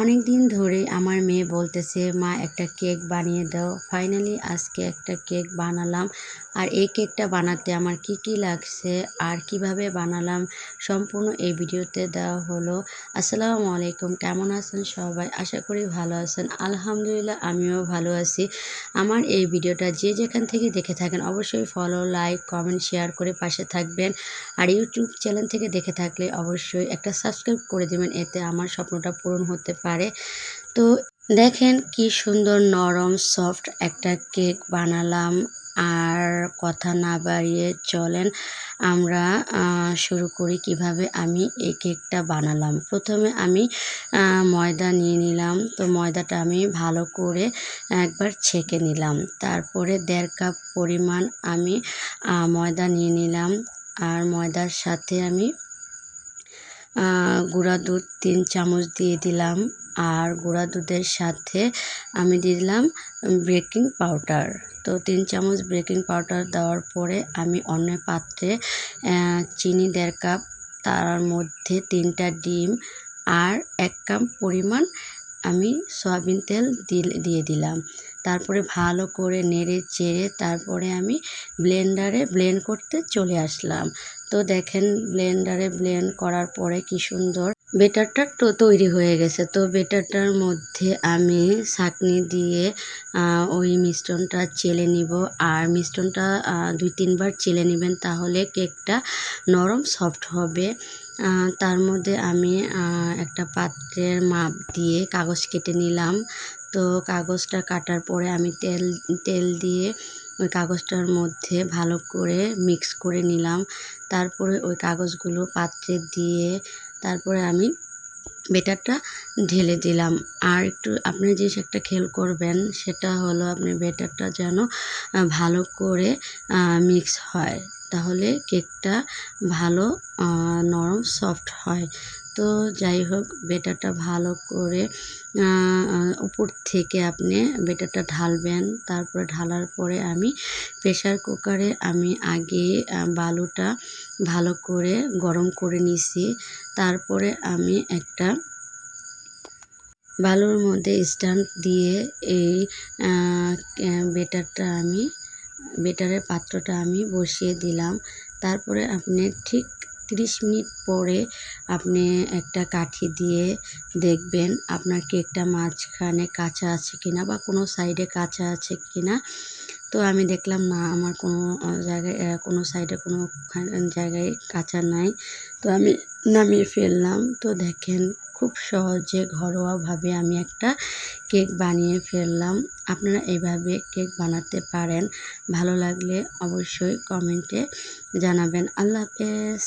অনেক দিন ধরে আমার মেয়ে বলতেছে, মা, একটা কেক বানিয়ে দাও। ফাইনালি আজকে একটা কেক বানালাম। আর এই কেকটা বানাতে আমার কি কি লাগছে, আর কীভাবে বানালাম, সম্পূর্ণ এই ভিডিওতে দেওয়া হলো। আসসালামু আলাইকুম, কেমন আছেন সবাই? আশা করি ভালো আছেন। আলহামদুলিল্লাহ, আমিও ভালো আছি। আমার এই ভিডিওটা যে যেখান থেকে দেখে থাকেন, অবশ্যই ফলো লাইক কমেন্ট শেয়ার করে পাশে থাকবেন। আর ইউটিউব চ্যানেল থেকে দেখে থাকলে অবশ্যই একটা সাবস্ক্রাইব করে দেবেন, এতে আমার স্বপ্নটা পূরণ হতে পারে। তো দেখেন কি সুন্দর নরম, সফট একটা কেক বানালাম। আর কথা না বাড়িয়ে চলেন, আমরা শুরু করি কীভাবে আমি এই কেকটা বানালাম। প্রথমে আমি ময়দা নিয়ে নিলাম। তো ময়দাটা আমি ভালো করে একবার ছেঁকে নিলাম। তারপরে দেড় কাপ পরিমাণ আমি ময়দা নিয়ে নিলাম। আর ময়দার সাথে আমি গুঁড়া দুধ তিন চামচ দিয়ে দিলাম। আর গুঁড়া দুধের সাথে আমি দিয়ে দিলাম বেকিং পাউডার। তো তিন চামচ বেকিং পাউডার দেওয়ার পরে আমি অন্য পাত্রে চিনি দেড় কাপ, তার মধ্যে তিনটা ডিম আর এক কাপ পরিমাণ আমি সয়াবিন তেল দিয়ে দিলাম। তারপরে ভালো করে নেড়ে চেড়ে তারপরে আমি ব্লেন্ডারে ব্লেন্ড করতে চলে আসলাম। তো দেখেন ব্লেন্ডারে ব্লেন্ড করার পরে কি সুন্দর বেটারটা তো তৈরি হয়ে গেছে। তো বেটারটার মধ্যে আমি ছাঁকনি দিয়ে ওই মিশ্রণটা চেলে নিব। আর মিশ্রণটা দুই তিনবার চেলে নেবেন তাহলে কেকটা নরম সফট হবে। তার মধ্যে আমি একটা পাত্রের মাপ দিয়ে কাগজ কেটে নিলাম। তো কাগজটা কাটার পরে আমি তেল তেল দিয়ে ওই কাগজটার মধ্যে ভালো করে মিক্স করে নিলাম। তারপরে ওই কাগজগুলো পাত্রে দিয়ে তারপরে আমি বেটারটা ঢেলে দিলাম। আর একটু আপনি যে একটা খেয়াল করবেন, সেটা হলো আপনি বেটারটা যেন ভালো করে মিক্স হয়। তাহলে কেকটা ভালো নরম সফট হয়। তো যাই হোক বেটারটা ভালো করে উপর থেকে আপনি বেটারটা ঢালবেন। তারপরে ঢালার পরে আমি প্রেশার কুকারে আমি আগে বালুটা ভালো করে গরম করে নিছি। তারপরে আমি একটা বালুর মধ্যে স্ট্যান্ড দিয়ে এই বেটারটা আমি, বেটারের পাত্রটা আমি বসিয়ে দিলাম। তারপরে আপনি ঠিক তিরিশ মিনিট পরে আপনি একটা কাঠি দিয়ে দেখবেন আপনার কেকটা মাঝখানে কাঁচা আছে কিনা বা কোনো সাইডে কাঁচা আছে কিনা। তো আমি দেখলাম, না, আমার কোনো জায়গায় কোনো সাইডে কোনো জায়গায় কাঁচা নাই। তো আমি নামিয়ে ফেললাম। তো দেখেন খুব সহজে ঘরোয়াভাবে আমি একটা কেক বানিয়ে ফেললাম। আপনারা এইভাবে কেক বানাতে পারেন। ভালো লাগলে অবশ্যই কমেন্টে জানাবেন। আল্লাহ হাফেজ।